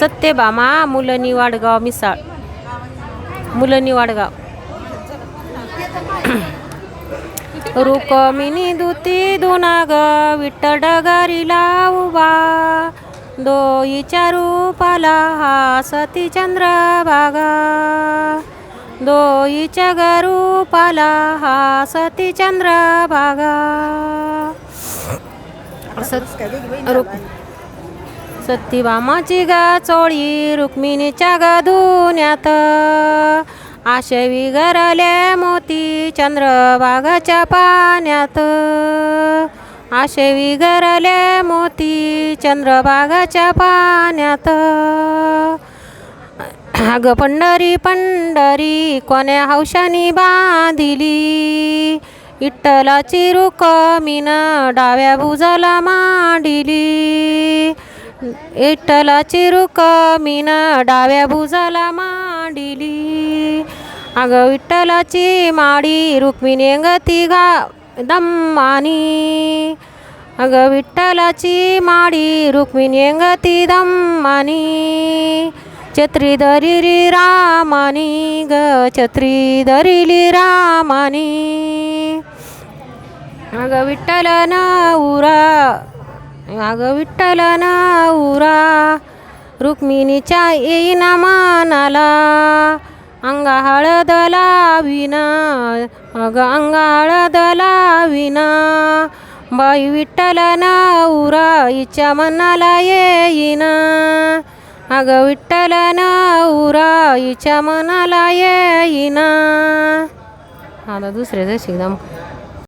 सत्यभामा मुलनी वाडगाव मिसाळ. मुलनी वाडगाव रुक्मिणी दुती दुनाग विठ्ठल डगारीला उभा. दोईच्या रूपाला हा सती चंद्रभागा दोईच्या गरूपाला हा सती चंद्रभागा सत रुक सत्यभामाची गा चोळी रुक्मिणीच्या गा धुण्यात. आशवी घरले मोती चंद्रभागाच्या पाण्यात. आशवी घरले मोती चंद्रभागाच्या पाण्यात. अग पंढरी पंढरी कोण्या हौशानी बांधिली? इट्टलाची रुकमीन डाव्या भुजाला मांडिली. विठ्ठलाची रुकमीन डाव्या भुजाला मांडिली. अगं विठ्ठलाची माडी रुक्मिणी गती गा दम्मानी. अगं विठ्ठलाची माडी रुक्मिणी गती दम्मानी. छत्री धरिली रामानी ग छत्री धरिली रामानी. अगं विठ्ठल उरा अगं विठ्ठल उरा रुक्मिणीच्या येईना मानाला. अंगा हळद लाविना अगं अंगा हळद लाविना बाई विठ्ठल नाऊरा हिच्या मनाला येईना. अगं विठ्ठल नाऊरा हिच्या मनाला येईना. आता दुसरे जशी एकदम